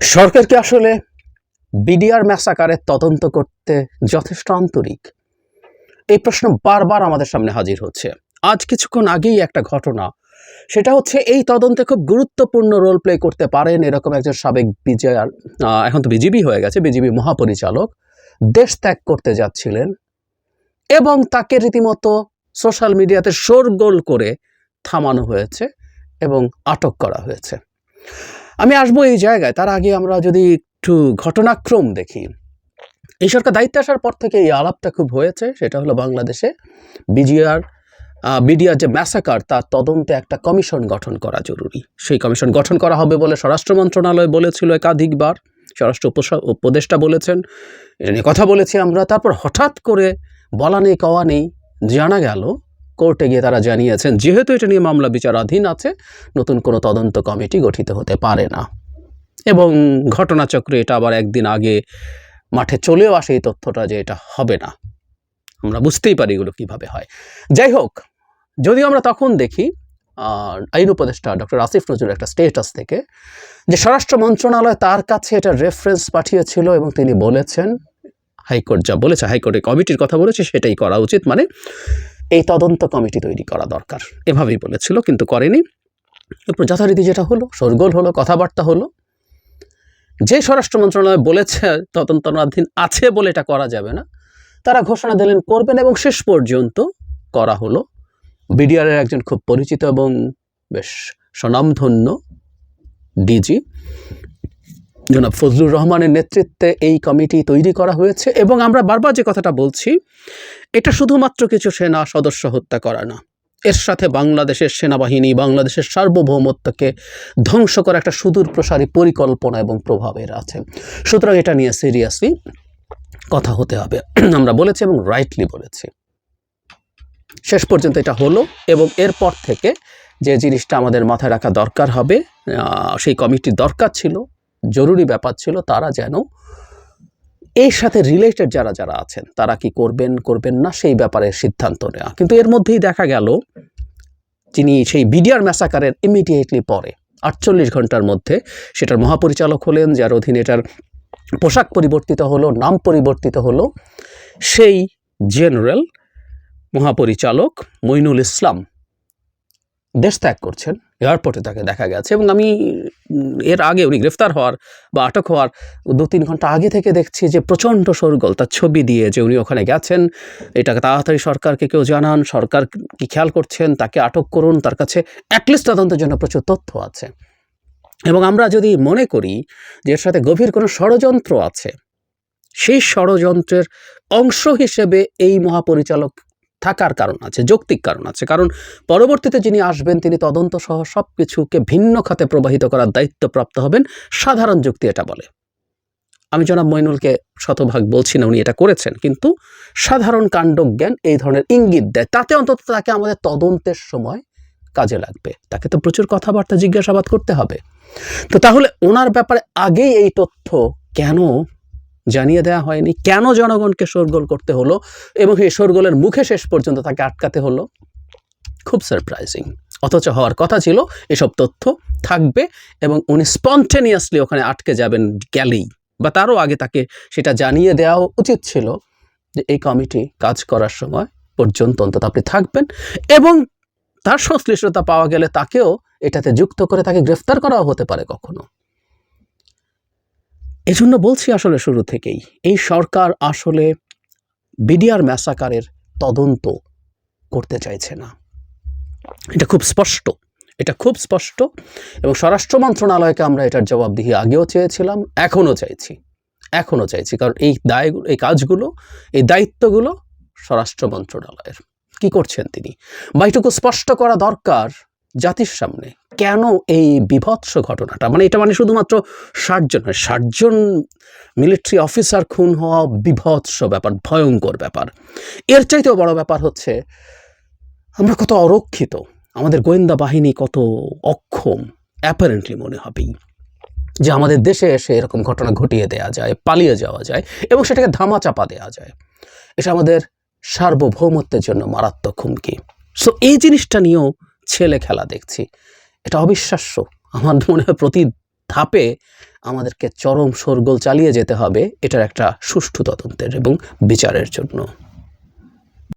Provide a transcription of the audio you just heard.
সরকারকে আসলে বিডিআর ম্যাসাকারের তদন্ত করতে যথেষ্ট আন্তরিক। এই প্রশ্ন বারবার আমাদের সামনে হাজির হচ্ছে। আজ কিছুক্ষণ আগেই একটা ঘটনা। সেটা হচ্ছে এই তদন্তে খুব গুরুত্বপূর্ণ রোল প্লে করতে পারেন এরকম একজন সাবেক বিজয়ার এখন তো বিজিবি হয়ে গেছে, বিজিবি মহাপরিচালক, দেশ ত্যাগ করতে যাচ্ছিলেন এবং তাকে রীতিমতো সোশ্যাল মিডিয়াতে শোরগোল করে থামানো হয়েছে এবং আটক করা হয়েছে। আমি আসব এই জায়গায়। তার আগে আমরা যদি একটু ঘটনাক্রম দেখি। এই সরকার দায়িত্বে আসার পর থেকে এই আলাপটা খুব হয়েছে, সেটা হলো বাংলাদেশে বিজিআর বিডিআর যে ম্যাসাকার তার তদন্তে একটা কমিশন গঠন করা জরুরি। সেই কমিশন গঠন করা হবে বলে স্বরাষ্ট্র মন্ত্রণালয় বলেছিল একাধিকবার। স্বরাষ্ট্র উপদেষ্টা বলেছেন এটা নিয়ে কথা বলেছি আমরা। তারপর হঠাৎ করে বলা নেই, কওয়া নেই, জানা গেল কোর্টে গিয়ে তারা জানিয়েছেন, যেহেতু এটা নিয়ে মামলা বিচারাধীন আছে, নতুন কোনো তদন্ত কমিটি গঠিত হতে পারে না। এবং ঘটনাচক্রে এটা আবার একদিন আগে মাঠে চলেও আসে এই তথ্যটা যে এটা হবে না। আমরা বুঝতেই পারি এগুলো কীভাবে হয়। যাই হোক, যদিও আমরা তখন দেখি আইন উপদেষ্টা ডক্টর আসিফ নজরুল একটা স্টেটাস থেকে যে স্বরাষ্ট্র মন্ত্রণালয় তার কাছে এটা রেফারেন্স পাঠিয়েছিল এবং তিনি বলেছেন, হাইকোর্ট যা বলেছে, হাইকোর্টে কমিটির কথা বলেছে, সেটাই করা উচিত। মানে এই তদন্ত কমিটি তৈরি করা দরকার। এভাবেই বলেছিল, কিন্তু করেনি। এরপর যথারীতি যেটা হলো, শোরগোল হলো, কথাবার্তা হলো। যে স্বরাষ্ট্র মন্ত্রণালয় বলেছে, তদন্তনাধীন আছে বলে এটা করা যাবে না, তারা ঘোষণা দিলেন, করবেন এবং শেষ পর্যন্ত করা হলো। বিডিআরের একজন খুব পরিচিত এবং বেশ স্বনামধন্য ডিজি, জনাব ফজলুর রহমানের নেতৃত্বে এই কমিটি তৈরি করা হয়েছে। এবং আমরা বারবার যে কথাটা বলছি এটা শুধুমাত্র কিছু সেনা সদস্য হত্যা করা না। এর সাথে বাংলাদেশের সেনাবাহিনী বাংলাদেশের সার্বভৌমত্বকে ধ্বংস করা একটা সুদূর প্রসারী পরিকল্পনা এবং প্রভাবের আছে। সুতরাং এটা নিয়ে সিরিয়াসলি কথা হতে হবে। আমরা বলেছি এবং রাইটলি বলেছি। শেষ পর্যন্ত এটা হলো এবং এরপর থেকে যে জিনিসটা আমাদের মাথায় রাখা দরকার হবে সেই কমিটির দরকার ছিল, জরুরি ব্যাপার ছিল তারা যেন এর সাথে রিলেটেড যারা যারা আছেন, তারা কি করবেন করবেন না, সেই ব্যাপারে সিদ্ধান্ত নেওয়া। কিন্তু এর মধ্যেই দেখা গেল, যিনি সেই বিডিআর ম্যাসাকারের ইমিডিয়েটলি পরে, আটচল্লিশ ঘণ্টার মধ্যে, সেটার মহাপরিচালক হলেন, যার অধীনে এটার পোশাক পরিবর্তিত হলো, নাম পরিবর্তিত হলো, সেই জেনারেল মহাপরিচালক মইনুল ইসলাম দেশ ত্যাগ করছেন। এয়ারপোর্টে তাকে দেখা গেছে এবং আমি এর আগে উনি গ্রেফতার হওয়ার বা আটক হওয়ার দু তিন ঘণ্টা আগে থেকে দেখছি যে প্রচণ্ড সরগোল তার ছবি দিয়ে যে উনি ওখানে গেছেন। এটাকে তাড়াতাড়ি সরকারকে কেউ জানান, সরকার কি খেয়াল করছেন, তাকে আটক করুন, তার কাছে অ্যাটলিস্ট তদন্তের জন্য প্রচুর তথ্য আছে। এবং আমরা যদি মনে করি যে এর সাথে গভীর কোনো ষড়যন্ত্র আছে, সেই ষড়যন্ত্রের অংশ হিসেবে এই মহাপরিচালক থাকার কারণ আছে, যৌক্তিক কারণ আছে। কারণ পরবর্তীতে যিনি আসবেন, তিনি তদন্ত সহ সব কিছুকে ভিন্ন খাতে প্রবাহিত করার দায়িত্বপ্রাপ্ত হবেন। সাধারণ যুক্তি এটা বলে। আমি জনাব মইনুলকে শতভাগ বলছি না, উনি এটা করেছেন, কিন্তু সাধারণ কাণ্ডজ্ঞান এই ধরনের ইঙ্গিত দেয়। তাতে অন্তত তাকে আমাদের তদন্তের সময় কাজে লাগবে। তাকে তো প্রচুর কথাবার্তা জিজ্ঞাসাবাদ করতে হবে। তো তাহলে ওনার ব্যাপারে আগেই এই তথ্য কেন জানিয়ে দেওয়া হয়নি। কেন জনগণকে শোরগোল করতে হলো এবং এই শোরগোলের মুখে শেষ পর্যন্ত তাকে আটকাতে হলো? খুব সারপ্রাইজিং অথচ হওয়ার কথা ছিল, এসব তথ্য থাকবে এবং উনি স্পন্টেনিয়াসলি ওখানে আটকে যাবেন গেলেই। বা তারও আগে তাকে সেটা জানিয়ে দেওয়া উচিত ছিল যে এই কমিটি কাজ করার সময় পর্যন্ত অন্তত আপনি থাকবেন এবং তার সংশ্লিষ্টতা পাওয়া গেলে তাকেও এটাতে যুক্ত করে তাকে গ্রেফতার করাও হতে পারে কখনো। এজন্য বলছি আসলে শুরু থেকেই, এই সরকার আসলে বিডিআর ম্যাসাকারের তদন্ত করতে চাইছে না। এটা খুব স্পষ্ট, এটা খুব স্পষ্ট এবং স্বরাষ্ট্র মন্ত্রণালয়কে আমরা এটার জবাবদিহি আগেও চেয়েছিলাম, এখনও চাইছি এখনও চাইছি, কারণ এই দায়, এই কাজগুলো, এই দায়িত্বগুলো স্বরাষ্ট্র মন্ত্রণালয়ের। কি করছেন তিনি? বা এটুকু স্পষ্ট করা দরকার জাতির সামনে। কেন এই বিভৎস ঘটনাটা? মানে এটা মানে শুধুমাত্র ষাটজন নয় ষাটজন মিলিটারি অফিসার খুন হওয়া বিভৎস ব্যাপার, ভয়ঙ্কর ব্যাপার। এর চাইতেও বড় ব্যাপার হচ্ছে, আমরা কত অরক্ষিত, আমাদের গোয়েন্দা বাহিনী কত অক্ষম অ্যাপারেন্টলি মনে হবেই, যে আমাদের দেশে এসে এরকম ঘটনা ঘটিয়ে দেওয়া যায়, পালিয়ে যাওয়া যায়, এবং সেটাকে ধামাচাপা দেওয়া যায়। এটা আমাদের সার্বভৌমত্বের জন্য মারাত্মক হুমকি। সো এই জিনিসটা নিয়েও ছেলে খেলা দেখছি। এটা অবিশ্বাস্য। আমার মনে হয় প্রতি ধাপে আমাদেরকে চরম সরগোল চালিয়ে যেতে হবে। এটার একটা সুষ্ঠু তদন্তের এবং বিচারের জন্য।